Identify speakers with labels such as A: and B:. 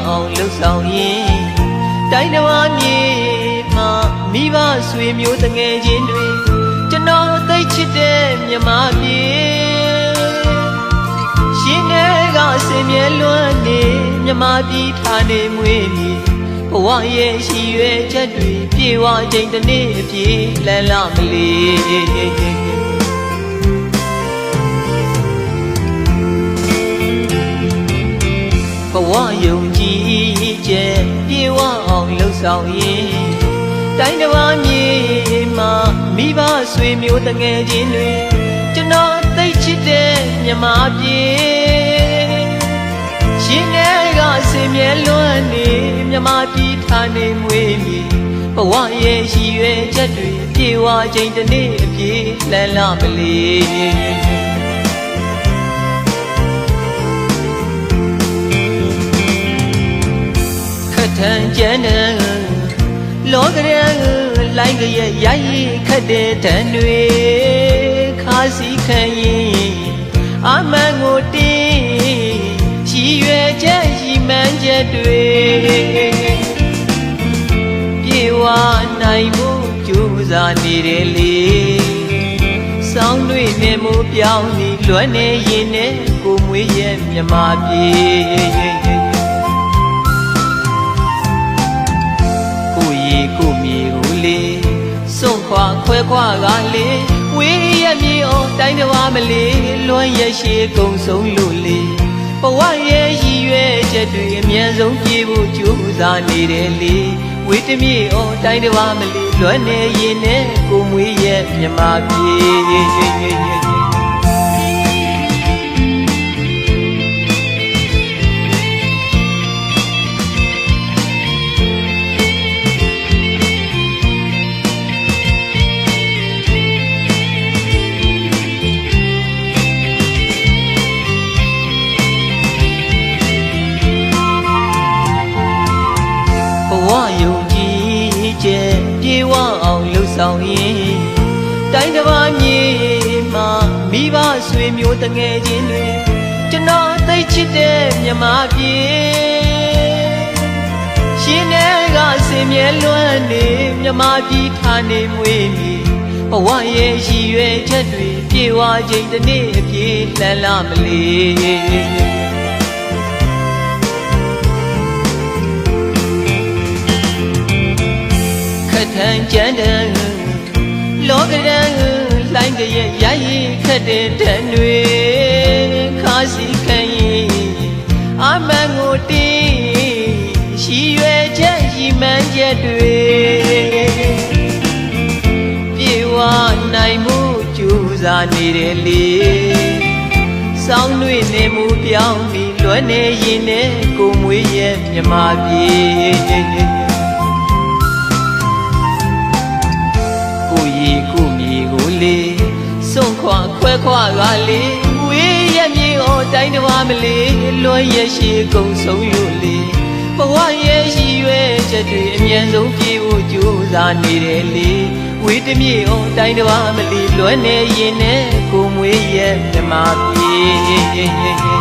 A: ရောက်အောင်လှုပ်ဆောင်ရင်တိုင်းတော်မြေမှာမိဘဆွေမျိုးတငယ်ချင်းတွေကျွန်တော်သိချစ်တဲ့မြမမြေရှင်ငယ်ကအစင်မြဲလွန်းနေမြမပြည်ဌာနေမွေးမြည်ဘဝရဲ့ရှိရွယ်ချက်တွေပြေဝချိန်တစ်နေ့အပြေလန်လာမလေး ဘဝယုံကြည်ချက်ပြေဝအောင်လှုပ်ဆောင်ရင်တိုင်းတစ်ပါးမြေမှာမိဘဆွေမျိုးတငယ်ချင်းတွေကျွန်တော်သိချစ်တဲ့မြမပြေရှင်တွေကစင်မြဲလွမ်းနေမြမပြေထားနေမွေးမြေဘဝရဲ့ရှိရွယ်ချက်တွေပြေဝချိန်တစ်နေ့အပြေလန်းလာမလေး ကျန်းတဲ့လောကရန်လိုင်းကရဲ့ရိုက်ရီခတ်တဲ့တန်တွေခါစီခံရင်အမန်ကိုတင်းချီရွယ်ချက်ရှိမှန်းချက်တွေပြေဝနိုင်မှုကြိုးစားနေတယ်လေစောင်းတွေနဲ့မိုးပြောင်းနေလွမ်းနေရင်နဲ့ကိုမွေးရဲ့မြမပြေ ကိုရီကိုမြေကိုလေစွန့်ခွာခွဲခွာကလေဝေးရမြေအောင်တိုင်းတစ်ပါးမလေးလွမ်းရရှိကုံဆုံးလို့လေဘဝရဲ့ရည်ရွယ်ချက်တွေအမြန်ဆုံးပြေဖို့ကြိုးစားနေတယ်လေဝေးတမြေအောင်တိုင်းတစ်ပါးမလေးလွမ်းနေရင်နဲ့ကိုမွေးရဲ့မြမပြေ ဆောင်ရင်တိုင်းတစ်ပါးမြေမှာမိဘဆွေမျိုးတငယ်ချင်းတွေကျွန်တော်သိချစ်တဲ့မြမပြေရှင်တွေကစင်မြဲလွမ်းနေမြမပြေထားနေမွေးနေဘဝရဲ့ရည်ရွယ်ချက်တွေပြေဝချိန်တစ်နေ့အပြေလှမ်းလာမလေးခတ်ထန်ကြမ်းတမ်း လောကရန်လိုင်းကရဲ့ရိုက်ရီခတ်တဲ့တန်တွေခါစီခံရင်အမန်ကိုတင်းရှိရွယ်ချက်ရှိမှန်းချက်တွေပြေဝနိုင်မှုကြိုးစားနေတယ်လေစောင်းတွေနေမှုပြောင်းပြီးလွမ်းနေရင်နဲ့ကိုမွေးရဲ့မြမပြေ ခွာခွဲခွာကလေဝေးရမြေဟောတိုင်းတစ်ပါးမလေးလွန်ရရှိကုံဆုံးလို့လေဘဝရဲ့ရှိရွယ်ချက်တွေအမြန်ဆုံးပြေဖို့ကြိုးစားနေတယ်လေဝေးတမြေဟောတိုင်းတစ်ပါးမလေးလွန်နေရင်နဲ့ကိုမွေးရဲ့မြမပြေ